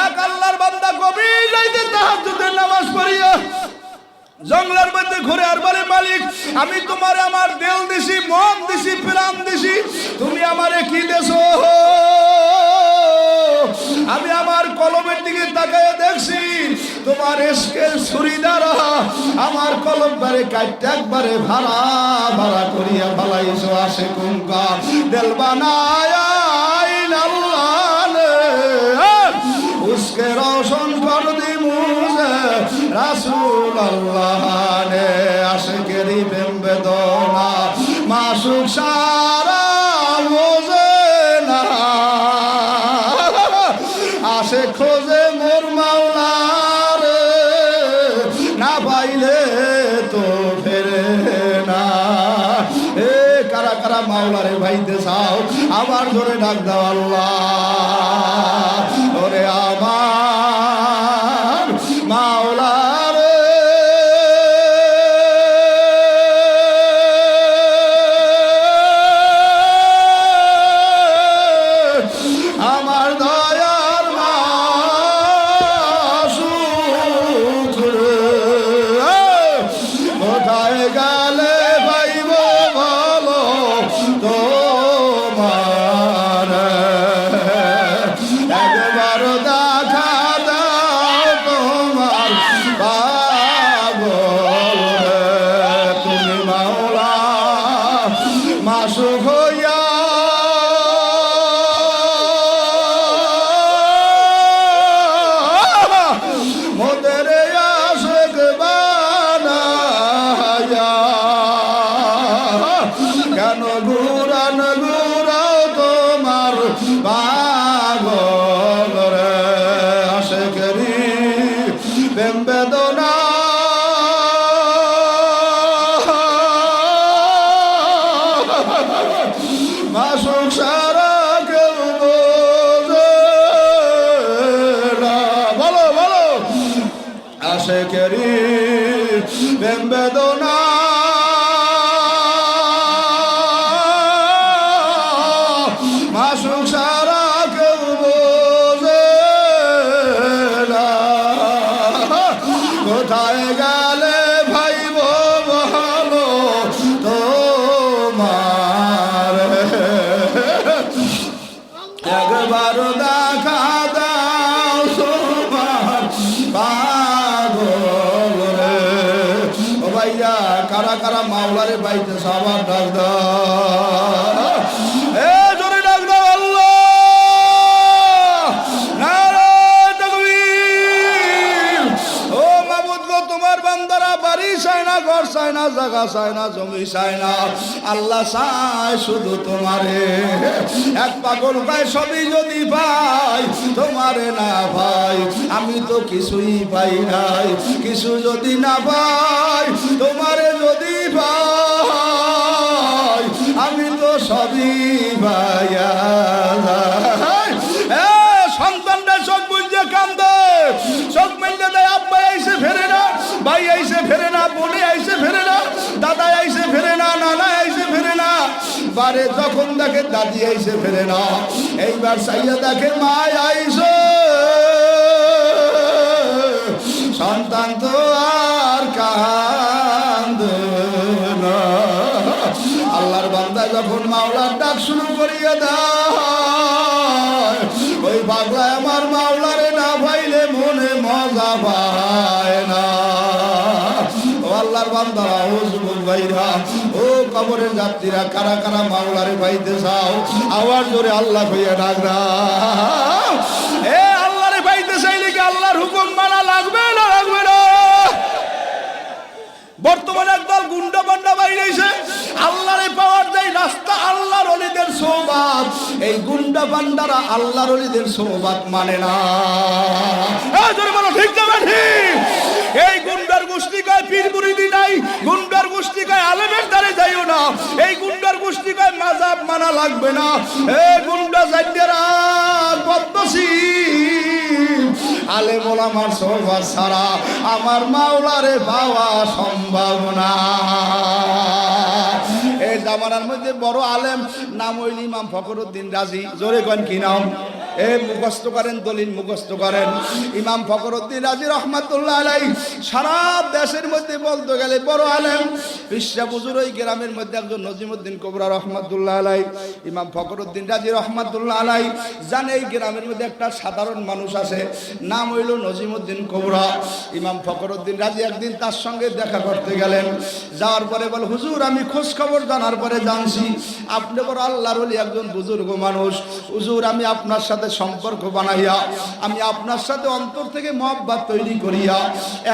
এক আল্লাহর বান্দা গভীর রাইতে তাহাজ্জুদের নামাজ পড়িয়া জঙ্গলের মধ্যে ঘুরে আর বলে, মালিক, আমি তোমার আমার দেল দিছি, মন দিছি, প্রাণ দিছি, তুমি আমারে কি দেছো? আমি আমার কলমের দিকে তাকায় দেখছি, তোমার এসকের ছুরি দ্বারা আমার কলম বারে কাটতে একবারে ভাড়া ভাড়া করিয়া ভালাইছো আসে কুঙ্কা দেল বানায় রাসুল আল্লাহানে আশকেরি প্রেম বেদনা। মাসুক সারা বোঝে না। আশে খোঁজে মোর মাওলা না পাইলে তো ফেরে না। এ কারা কারা মাওলারে ভাইতে চাও আবার ধরে ডাক দাও আল্লাহ। বান্দারা বাড়ি চায় না, ঘর চায় না জায়গা চায় না, জমি চায় না। আল্লাহ চায় শুধু তোমারে। এক পাগল পায় সবই যদি পাই তোমারে না ভাই, আমি তো কিছুই পাই নাই। কিছু যদি না পাই, তোমারে যদি ফেরে না বোনে আইসে ফেরে না দাদা আইসে ফেরে না নানা আইসে ফেরে না। বারে যখন দেখে দাদি আইসে ফেরে না, এইবার চাইয়া দেখে মা আইসে। সন্তান তো আর কান্দে আল্লাহর বান্দা যখন মাওলার ডাক শুরু করিয়া দেয় আল্লাহর বান্দারা ও যুবক ভাইরা, ও কবরের যাত্রীরা, কারা কারা মাওলারে পাইতে চাও আওয়াজ জোরে আল্লাহ কইয়া ডাক এ আল্লাহরে পাইতে চাইলে কি আল্লাহর হুকুম মানা লাগবে না লাগবে না? বর্তমানে একদল গুন্ডা পান্ডা বাইরেছে, আল্লাহরে পাওয়ার দেয় রাস্তা, আল্লাহর অলিদের সৌবাদ এই গুন্ডা পান্ডারা আল্লাহর অলিদের সৌবাদ মানে না এই জোরে বলো ঠিক যাবে ঠিক এই গুন্ডার গোষ্ঠী কয় পীর মুরিদি নাই গুন্ডার গোষ্ঠী আলেমের দ্বারে যাইও না। এই গুন্ডার গোষ্ঠী মাজাব মানা লাগবে না। এই গুন্ডা জাইদেরা পদ্মশীল। আলে মোলামার সবার ছাড়া আমার মাওলারে পাওয়া সম্ভব না। এই জামানার মধ্যে বড় আলেম, নাম হইল ইমাম ফখরুদ্দিন রাজি। জোরে কন কি নাম? এ মুখস্থ করেন, দলিল মুখস্থ করেন। ইমাম ফখরুদ্দিন রাজি রহমাতুল্লাহ আলাই সারা দেশের মধ্যে বলতে গেলে বড় আলেম। বিশ্বা বুজুর ওই গ্রামের মধ্যে একজন নজিমুদ্দিন কোবরা রহমাতুল্লাহ আলাই ইমাম ফখরুদ্দিন রাজি রহমাতুল্লাহ আলাই জানে এই গ্রামের মধ্যে একটা সাধারণ মানুষ আছে, নাম হইল নজিমুদ্দিন কোবরা। ইমাম ফখরুদ্দিন রাজি একদিন তার সঙ্গে দেখা করতে গেলেন। যাওয়ার পরে বল, হুজুর, আমি খোঁজ খবর জানার পরে জানছি। আপনি বড় আল্লাহর একজন বুজুর্গ মানুষ। হুজুর, আমি আপনার সাথে সম্পর্ক বানাইয়া, আমি আপনার সাথে অন্তর থেকে মহব্বত তৈরি করিয়া,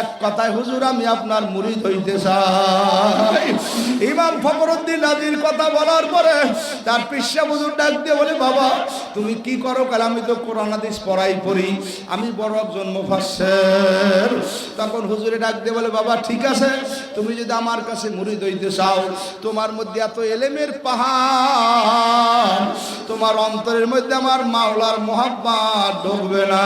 এক কথায় হুজুর, আমি আপনার মুরিদ হইতে চাই। ইমাম ফখরুদ্দিন রাজির কথা বলার পরে তার পিসা হুজুর ডাক দিয়ে বলে, বাবা, তুমি কি করো? কাল আমি তো কোরআন হাদিস পড়াই পড়ি, আমি বড় একজন মুফাসসির। তখন হুজুরে ডাক দিয়ে বলে, বাবা, ঠিক আছে, তুমি যদি আমার কাছে মুড়ি হইতে চাও, তোমার মধ্যে এত এলেমের পাহাড়, তোমার অন্তরের মধ্যে আমার মাওলার মোহাব্বত ঢুকবে না।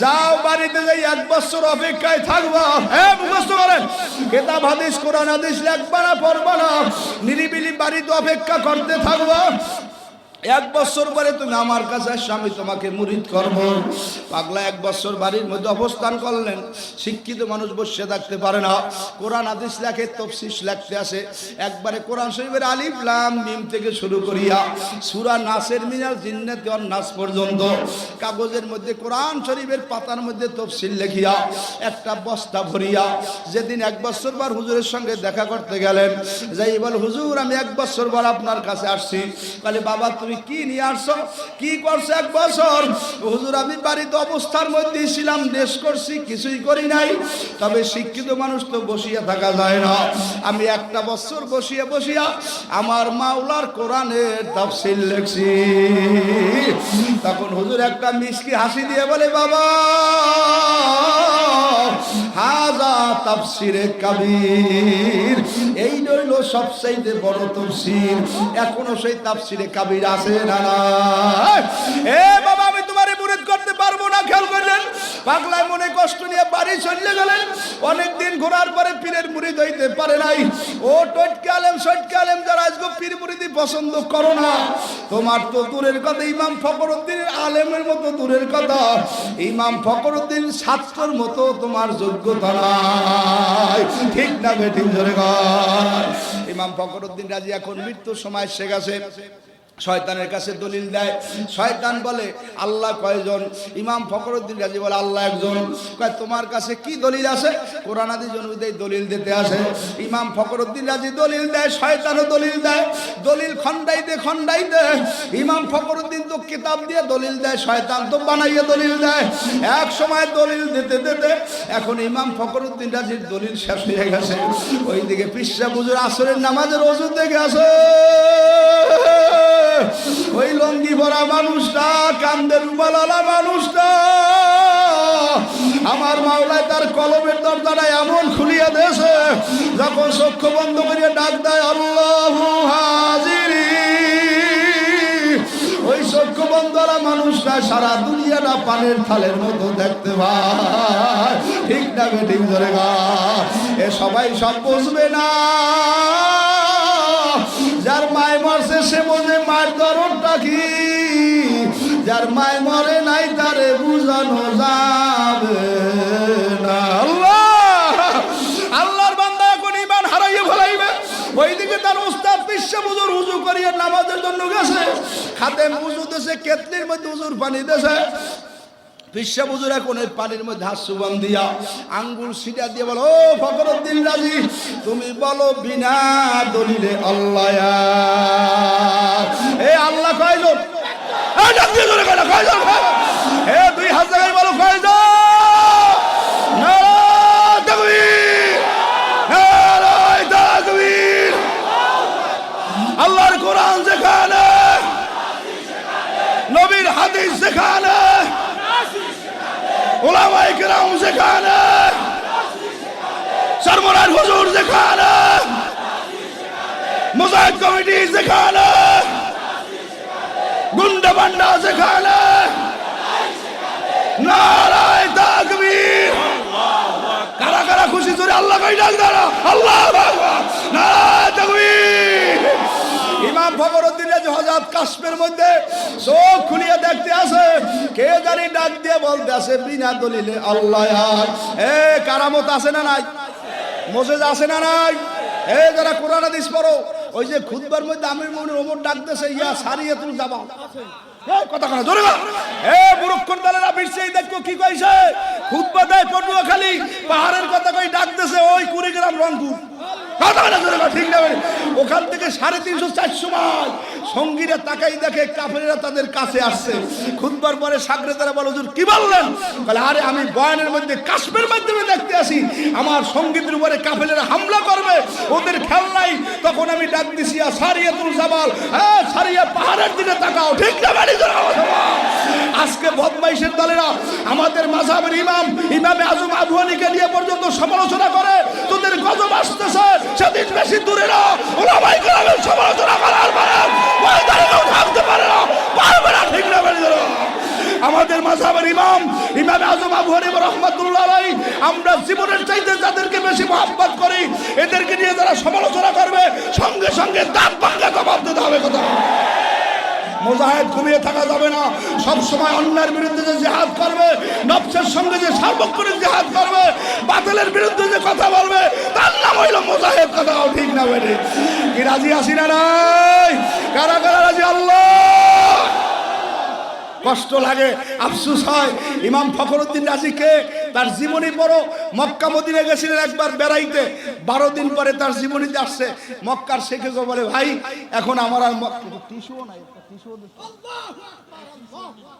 যাও বাড়িতে যাই, এক বছর অপেক্ষায় থাকব। হ্যাঁ কেতাব, হাদিস, কোরআন, হাদিস লেখবা না, পড়বা না। নিরিবিলি বাড়িতে অপেক্ষা করতে থাকব। এক বছর পরে তুমি আমার কাছে আসছো, আমি তোমাকে মুরিদ করব। পাগলা, এক বছর বাড়ির মধ্যে অবস্থান করলেন। শিক্ষিত মানুষ বসে থাকতে পারে না। কোরআন আদিস লেখে, তফসিস লেখতে আসে। একবারে কোরআন শরীফের আলিফ, লাম, মিম থেকে শুরু করিয়া সুরা নাসের মিনাল জিন্নাতি নাস পর্যন্ত কাগজের মধ্যে, কোরআন শরীফের পাতার মধ্যে তফসিল লেখিয়া একটা বস্তা ভরিয়া যেদিন এক বছর বার হুজুরের সঙ্গে দেখা করতে গেলেন, যাই বল, হুজুর, আমি এক বছর বার আপনার কাছে আসছি। বলে, বাবা, তুমি কি নিয়ে আসছো? কি করছ এক বছর? হুজুর, আমি বাড়িতে অবস্থার মধ্যে ছিলাম, দেশ করছি, কিছুই করি নাই। তবে শিক্ষিত মানুষ তো বসিয়া থাকা যায় না। আমি একটা বছর বসিয়া বসিয়া আমার মাওলার কোরআনের তাফসিল লেখছি। তখন হুজুর একটা মিষ্টি হাসি দিয়ে বলে, বাবা, হাজা তাফসিরে কাবির, এই রইল সবচাইতে বড় তফসির। এখনও সেই তাফসিরে কাবির আছে। না এ বাবা, আমি তোমারে মুরিদ করতে পারব না, খেয়াল করলেন? পাগলায় মনে কষ্ট নিয়ে বাড়ি চলে গেলেন। অনেক দিন ঘোরার পরে পীরের মুরিদ হইতে পারে নাই। ও টটকে আলেম, সটকে আলেম, যারা আজকে পীর মুরিদি পছন্দ করো না। তোমার তো দূরের কথা, ইমাম ফকরুদ্দিনের আলেমের মতো দূরের কথা। ইমাম ফকরুদ্দিন ছাত্রর মতো তোমার যোগ্যতা নাই। ঠিক না বেঠিক ধরে ইমাম ফকরুদ্দিন রাজি, এখন মৃত্যুর সময় সে গেছে। শয়তানের কাছে দলিল দেয়। শয়তান বলে, আল্লাহ কয়জন? ইমাম ফখরুদ্দিন রাজি বলে, আল্লাহ একজন। কয়, তোমার কাছে কি দলিল আছে? কোরআন আদি অনুযায়ী দলিল দিতে আসে। ইমাম ফখরুদ্দিন রাজি দলিল দেয়, শয়তানও দলিল দেয়। দলিল খন্ডাইতে খন্ডাইতে ইমাম ফখরুদ্দিন তো কিতাব দিয়ে দলিল দেয়, শয়তান তো বানাইয়ে দলিল দেয়। এক সময় দলিল দিতে দিতে এখন ইমাম ফখরুদ্দিন রাজির দলিল শেষ হয়ে গেছে। ওইদিকে পিসা বুঝুর আসরের নামাজের ওষুধ দেখে আসে। ওই লঙ্গি ভরা মানুষটা কান্দের উবালালা মানুষটা। আমার মাওলায় তার কলমের দরজাটা এমন খুলিয়া দেছে যখন চক্ষু বন্ধ করিয়া ডাক দেয়, আল্লাহ হাজিরি। ওই চক্ষু বন্ধরা মানুষটা সারা দুনিয়াটা পানের থালের মতো দেখতে পায়। ঠিক না ধরে গা। এ সবাই সব বুঝবে না। যার মায় মরছে সে মনে মায়ের দরদটা কি? যার মায় মরে নাই, তারে বুঝানো যাবে না। আল্লাহ! আল্লাহর বান্দা এখন ইমান হারাইয়ে ফেলাইবে। ওইদিকে তার উস্তাদ বিশ্ব বুজুর হুজু করিয়ে নামাজের জন্য গেছে। খাতে মুজু দেশে কেতলির মধ্যে উজুর পানি দেশে। বিশ্বা বুজুর পানির মধ্যে হাত সুবাম দিয়া আঙ্গুল সিটা দিয়ে বলো রাজি, তুমি বলো বিনা দলিলে আল্লাহ এ আল্লাহ কয়জন এ দুই হাত জায়গায় বলো কয়জন নারায় তাকবীর! নারায় তাকবীর! আল্লাহর কোরআন যেখানে নবীর হাদিস যেখানে কেরাম যেখানে, সরমরার হুজুর যেখানে, মুজাহিদ কমিটি যেখানে, গুন্ডা বান্ডা যেখানে, নারায় তাকবীর। কারা কারা খুশি জোরে আল্লাহ কই ডাক দাঁড়া, আল্লাহ নারায় হঠাৎ কাশ্মের মধ্যে চোখ খুলিয়ে দেখতে আসে, কে জানি ডাক দিয়ে বলতে আসে, বিনা দলিলে আল্লাহ। এ, কারামত আছে না নাই? মোজেজ আছে না নাই? এ, যারা কোরআন হাদিস পড়ো, ওই যে খুদবার মধ্যে আমির মনে ওমর ডাকতেছে, ইয়া সারিয়ে তুমি যাবা কথা কথা বল। এ দলেরা বিরছেই দেখো কি কইছে? খুদবা দেয় পড়ুয়া খালি পাহাড়ের কথা কই ডাকতেছে ওই কুড়িগ্রাম রংপুর। ঠিক ওখান থেকে সাড়ে তিনশো, চারশো মাইল। সঙ্গীরা তাকাই দেখে, কাফেরেরা তাদের কাছে আসছে। খুদবার পরে সাগরে তারা বলো, হুজুর, কি বললেন? বলে, আরে, আমি বয়ানের মধ্যে কাশ্মের মাধ্যমে দেখতে আসি। আমার সঙ্গীতের উপরে কাফেলেরা হামলা করবে, ওদের খেয়াল নাই। তখন আমি ডাক দিছি সারিয়া তুল জামাল হ্যাঁ সারিয়া পাহাড়ের দিকে তাকাও। ঠিক না। আজকে বদমাইশের দলেরা আমাদের মাঝাবের ইমাম, ইমামে আজম আবুয়ানিকে নিয়ে পর্যন্ত সমালোচনা করে, তোদের গজব আসতেছে, সেদিন বেশি দূরে না। ওলামাই কেরামের সমালোচনা করার পরে ময়দানে কেউ থাকতে পারে না, পারবে না ঠিক না আমাদের মাঝাবের ইমাম ইমাম আজম আবু হানিফা রহমাতুল্লাহ আলাই আমরা জীবনের চাইতে যাদেরকে বেশি মহব্বত করি, এদেরকে নিয়ে যারা সমালোচনা করবে, সঙ্গে সঙ্গে দাঁত ভাঙ্গা জবাব দিতে হবে কথা। মোজাহেদ ঘুমিয়ে থাকা যাবে না। সব সময় অন্যায়ের বিরুদ্ধে যে জেহাদ করবে, নফসের সঙ্গে যে সার্বক্ষণিক জেহাদ করবে, বাতিলের বিরুদ্ধে যে কথা বলবে, তার নাম হইল মোজাহেদ কথাও ঠিক না বেরে কি রাজি আসি না নাই? কারা কারা রাজি? আল্লাহ! কষ্ট লাগে, আফসুস হয়। ইমাম ফখরুদ্দিন রাজিকে তার জীবনী পড়ো। মক্কা মদিনে গেছিলেন একবার বেড়াইতে। বারো দিন পরে তার জীবনীতে আসছে। মক্কার শেখে বলে, ভাই, এখন আমার আর।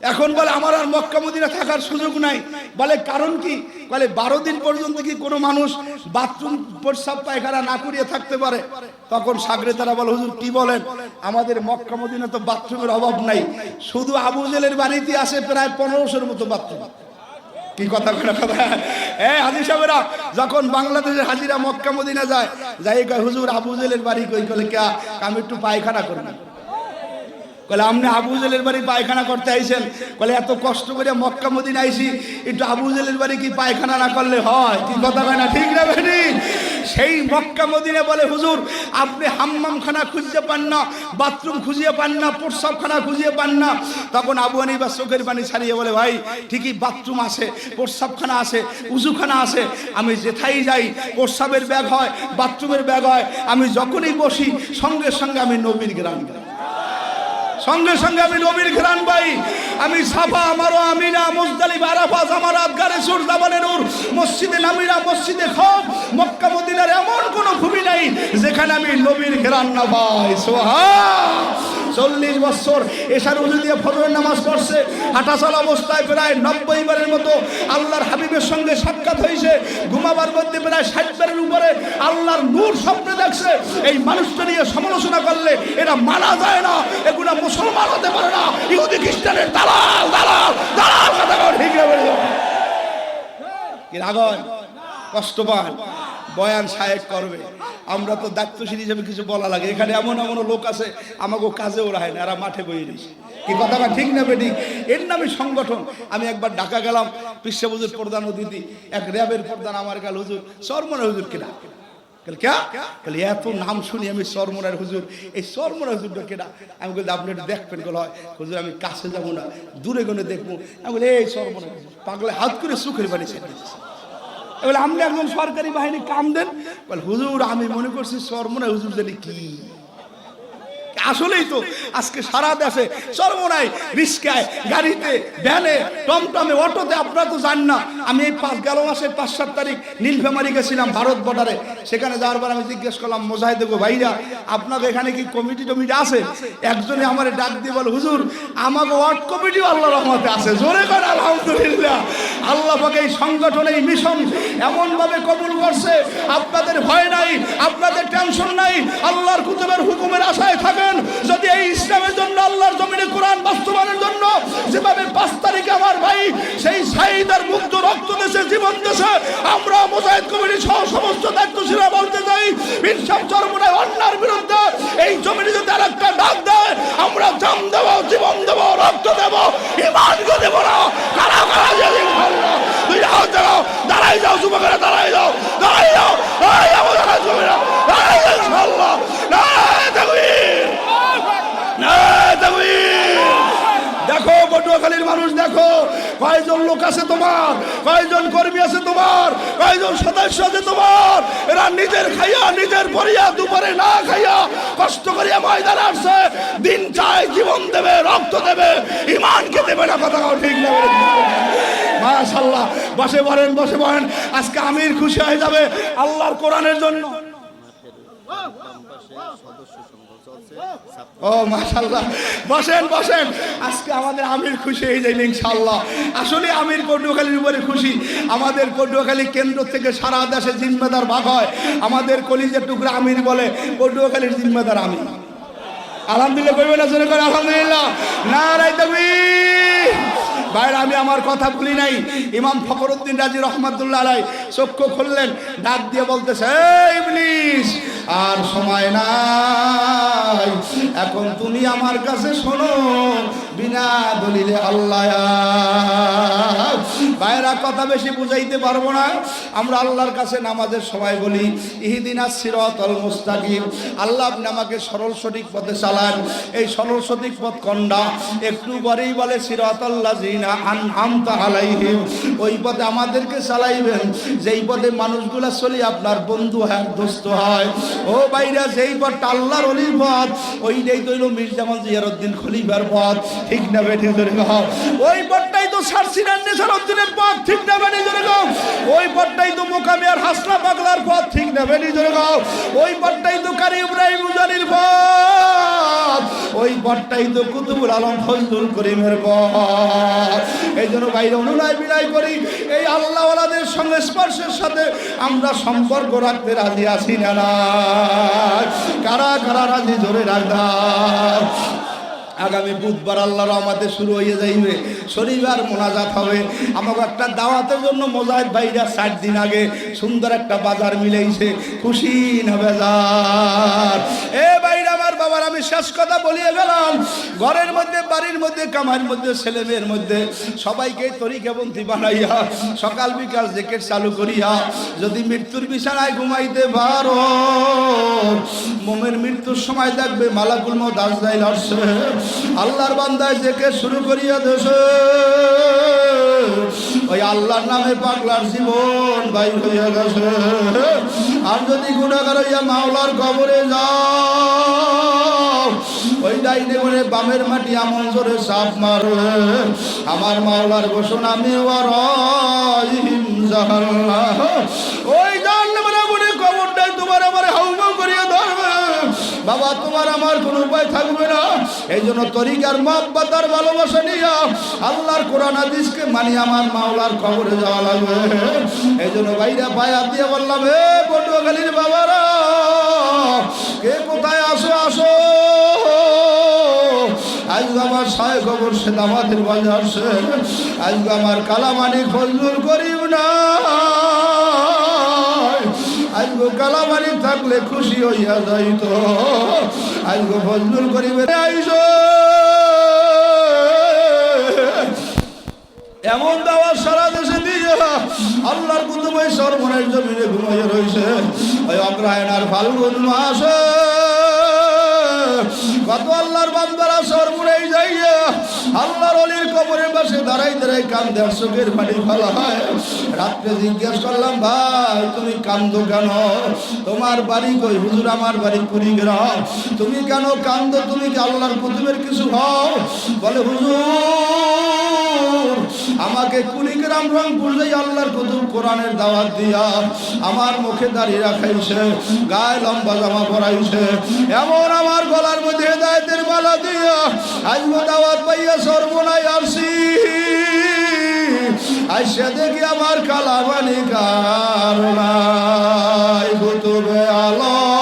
এখন বলে, আমার আর মক্কা মদিনা থাকার সুযোগ নাই। বলে, কারণ কি? বলে, বারো দিন পর্যন্ত কি কোনো মানুষ বাথরুম, প্রস্রাব, পায়খানা না করিয়ে থাকতে পারে? তখন সাগরে তারা বলে, হুজুর, কি বলেন? আমাদের মক্কা মদিনা তো বাথরুমের অভাব নাই। শুধু আবু জেলের বাড়িতে আসে প্রায় পনেরোশোর মতো বাথরুম। কি কথা বলে কথা? হাজির সাহেবেরা, যখন বাংলাদেশের হাজিরা মক্কা মদিনা যায়, যাই কয়, হুজুর, আবু জেলের বাড়ি কই? কলে কে, আমি একটু পায়খানা করব। কলে আপনি আবু জেলের বাড়ি পায়খানা করতে আইছেন? কলে এত কষ্ট করে মক্কা মদিনা আইছি, একটু আবু জেলের বাড়ি কি পায়খানা না করলে হয়? কি কথা কয় না? ঠিক না বেনি সেই মক্কা মদিনে বলে, হুজুর, আপনি হাম্মামখানা খুঁজতে পান না, বাথরুম খুঁজিয়ে পান না প্রসাবখানা খুঁজিয়ে পান না। তখন আবু হানিফা চোখের পানি ছাড়িয়ে বলে, ভাই, ঠিকই বাথরুম আছে প্রসাবখানা আছে, উজুখানা আছে। আমি যেথাই যাই প্রসাবের ব্যাগ হয়, বাথরুমের ব্যাগ হয়। আমি যখনই বসি, সঙ্গে সঙ্গে আমি নবীর গ্রাম সঙ্গে সঙ্গে আমি নবীর ঘ্রাণ পাই। আমি সাফা আমারও আমিনা মুজদালিব আরাফা আমার গারে সুর দাবানে নূর, মসজিদে নামিরা, মসজিদে খব মক্কা, মদিনার এমন কোনো ভূমি নাই যেখানে আমি নবীর ঘ্রাণ না পাই। সোহা চল্লিশ বছর এশার উজু দিয়ে ফজরের নামাজ পড়ছে, হাঁটাচলা অবস্থায় প্রায় নব্বই বারের মতো আল্লাহর হাবিবের সঙ্গে সাক্ষাৎ হয়েছে। ঘুমাবার মধ্যে প্রায় ষাট বারের উপরে আল্লাহর নূর স্বপ্নে দেখছে। এই মানুষটা নিয়ে সমালোচনা করলে এরা মানা যায় না এগুলা মুসলমান হতে পারে না। ইহুদি, খ্রিস্টানের দালাল দালাল দালাল কথা ঠিক রাগন? কষ্ট বয়ান সাহেব করবে। আমরা তো দায়িত্বশীল হিসেবে কিছু বলা লাগে। এখানে এমন এমন লোক আছে আমাকে কাজেও ওরা হয় না, এরা মাঠে বইয়ে দিস কি কথাটা ঠিক না বেটি? এর নামে সংগঠন। আমি একবার ঢাকা গেলাম বিশ্ব হুজুর প্রধান অতিথি, এক র্যাবের প্রধান আমার কাল হুজুর সরমনে হুজুর কিনা এত নাম শুনি আমি সরমনার হুজুর। এই সরমনার হুজুরটা কেনা আমি বলি, আপনি একটু দেখবেন। বলে হয়। হুজুর, আমি কাছে যাব না, দূরে গনে দেখব। আমি বলি, এই সরমনার পাগলে হাত করে সুখের বাড়ি ছেড়ে এবার আপনি একজন সরকারি বাহিনী কাম দেন বলে, হুজুর, আমি মনে করছি সরমনায় হুজুর জানি কি। আসলেই তো আজকে সারা দেশে সর্বনাই রিস্কায় গাড়িতে, ভ্যানে, টমটমে, অটোতে, আপনারা তো জান না, আমি এই পাঁচ গেল মাসের পাঁচ সাত তারিখ নীলফামারি গেছিলাম ভারত বর্ডারে সেখানে যাওয়ার পর আমি জিজ্ঞেস করলাম মোজাহিদ গো, ভাইরা, আপনাদের এখানে কি কমিটি টমিটি আছে? একজনে আমার ডাক দিয়ে বল, হুজুর আমাকে ওয়ার্ড কমিটি আল্লাহ রহমতে আছে। জোরে করে আলহামদুলিল্লাহ। আল্লাহ পাকে এই সংগঠন, এই মিশন এমনভাবে কবুল করছে, আপনাদের ভয় নাই, আপনাদের টেনশন নাই, আল্লাহর কুতুবের হুকুমের আশায় থাকেন। যদি এই ইসলামের জন্য, আল্লাহর জমিনে কোরআন বাস্তবায়নের জন্য যেভাবে পাঁচ তারিখে আমার ভাই সেই শাহিদার মুক্ত রক্ত দেশে জীবন দেশে, আমরা মোজাহিদ কমিটি সহ সমস্ত দায়িত্বশীলা বলতে চাই ইনসাফ চরমনায় অন্যার বিরুদ্ধে এই জমিনে যদি আর একটা ডাক দেয়, আমরা জাম দেব, জীবন দেব, রক্ত দেব ইমানকে দেব না কারা যদি ইনশাআল্লাহ দুই হাত দাঁড়াও দাঁড়াই যাও যুবকেরা দাঁড়াই যাও দাঁড়াই যাও দাঁড়াই যাও দাঁড়াই যাও দাঁড়াই যাও ইনশাআল্লাহ নারায় তাকবীর নারায় লোক আছে তোমার, কয়জন কর্মী আছে তোমার, কয়জন সদস্য আছে তোমার? এরা নিজের খাইয়া, নিজের পরিয়া, দুপুরে না খাইয়া কষ্ট করিয়া ময়দান আসছে। দিন চায় জীবন দেবে, রক্ত দেবে ইমানকে দেবে না কথা ঠিক না মাশাল্লাহ বসে বলেন বসে বলেন আজকে আমির খুশি হয়ে যাবে, আল্লাহর কোরআনের জন্য। ও মাশাল্লাহ বসেন বসেন। আজকে আমাদের আমির খুশি হয়ে যাই ইনশাল্লাহ আসলে আমির পটুয়াখালীর উপরে খুশি। আমাদের পটুয়াখালী কেন্দ্র থেকে সারা দেশে জিম্মেদার ভাগ হয়। আমাদের কলিজের টুকরা আমির বলে, পটুয়াখালীর জিম্মেদার আমি। আলহামদুলিল্লাহ, কইবেন জোরে করে, আলহামদুলিল্লাহ। না রাই বাইরে আমি আমার কথা ভুলি নাই। ইমাম ফখরুদ্দিন রাজি রহমাতুল্লাহ আলাই চক্ষু খুললেন ডাক দিয়ে বলতেছে, "এই ইবলিস, আর সময় নাই। এখন তুমি আমার কাছে শোনো, বিনা দলিলে আল্লাহ বাইরা কথা বেশি বুঝাইতে পারব না। আমরা আল্লাহর কাছে নামাজের সময় বলি, ইহিদিনা সিরতল মুস্তাকিম। আল্লাহ আপনি আমাকে সরল সঠিক পথে চালান। এই সরল সঠিক পথ কন্ডা একটু পরেই বলে সিরতল্লাহ জিনা আন আমতা আলাইহিম। ওই পথে আমাদেরকে চালাইবেন। যেই পথে মানুষগুলা চলি, আপনার বন্ধু হয়, দোস্ত হয়। ও বাইরা যেই পথটা আল্লাহর অলির পথ, ওইটাই তৈল মির্জামান জিয়ারউদ্দিন খলিফার পথ। ঠিক না বেঠে ধরে ওই পথটাই তো সারসিনার নেসারউদ্দিনের পথ ঠিক না বেঠে ধরে গাও। ওই পথটাই তো মোকামিয়ার হাসনা পাগলার পথ ঠিক না বেঠে ধরে গাও। ওই পথটাই তো কারি ইব্রাহিম উজানির পথ। ওই পথটাই তো কুতুবুল আলম ফজলুল করিমের পথ। এই জন্য বাইরে অনুনয় বিনয় করি। এই আল্লাহওয়ালাদের সঙ্গে স্পর্শের সাথে আমরা সম্পর্ক রাখতে রাজি আছি না কারা কারা রাজি? ধরে রাখতাম আগামী বুধবার আল্লাহর আমাদের শুরু হয়ে যাইবে। শনিবার মোনাজাত হবে। আমাকে একটা দাওয়াতের জন্য মোজাহিদ ভাইরা ষাট দিন আগে সুন্দর একটা বাজার মিলেইছে। খুশি না বেজার? এ বাইরে আমার বাবার, আমি শেষ কথা বলিয়ে গেলাম। ঘরের মধ্যে, বাড়ির মধ্যে, কামার মধ্যে, ছেলে মেয়ের মধ্যে সবাইকে তরিকাবন্থী বানাইয়া, সকাল বিকাল জেকেট চালু করিয়া, যদি মৃত্যুর বিছানায় ঘুমাইতে পারো, মোমের মৃত্যুর সময় দেখবে মালাকুল মত আজরাইল আসছে। আল্লাহর বান্দায় জেকে শুরু করিয়া দেশে। ওই আল্লাহর নামে পাগলার জীবন বাইর হইয়া গেছে। আর যদি গুণাগার হইয়া মাওলার কবরে যাও, ওই ডাইনে করে বামের মাটি আমন জোরে সাপ মারবে আমার মাওলার ঘোষণা, মেওয়ার ওই জাহান্নামের আগুনে কবরটাই তোমার আমার হাউমাউ করিয়া ধরবে। বাবা, তোমার আমার কোনো উপায় থাকবে না। এই জন্য তরিকার মহব্বতার ভালোবাসা নিয়া আল্লাহর কোরআন হাদিসকে মানি আমার মাওলার খবরে যাওয়া লাগবে। এই জন্য ভাইরা পায়া দিয়ে বললাম হে পটুয়াখালীর বাবারা, কে কোথায় আসো আসো। আজকে আমার সায় খবর সে দামাতের বাজার সে। আজকে আমার কালামানি ফজলুল করিব না। আজকে কালামারি থাকলে খুশি হইয়া যাইত। আজকে ফজলুল করিবে আইস। এমন দাওয়া সারা দেশে দিয়ে আল্লাহর কুতুবাই সর্বনের জমিনে ঘুমাইয়া রয়েছে ওই অগ্রায়ণ আর ফাল্গুন মাসে কত আল্লাহর বান্দারা সর্বনেই যাইয়া আল্লাহর অলির কবরের পাশে দাঁড়াই দাঁড়াই আর চোখের পানি ফেলা হয়। রাত্রে জিজ্ঞেস করলাম, ভাই, তুমি কান্দো কেন? তোমার বাড়ি কই? হুজুর, আমার বাড়ি কুড়িগ্রাম। তুমি কেন কান্দো? তুমি কি আল্লাহর কুতুবের কিছু হও? বলে, হুজুর আমাকে কুড়িগ্রাম রংপুর যাই আল্লাহর কুতুব কোরআনের দাওয়াত দিয়া আমার মুখে দাঁড়িয়ে রাখাইছে, গায়ে লম্বা জামা পরাইছে। এমন আমার গলার মধ্যে হেদায়তের মালা দিয়া আজকে দাওয়াত পাইয়া সর্বনাই আসি আইসা দেখি আমার কালাবানি কারণাই কুতুবে আলো।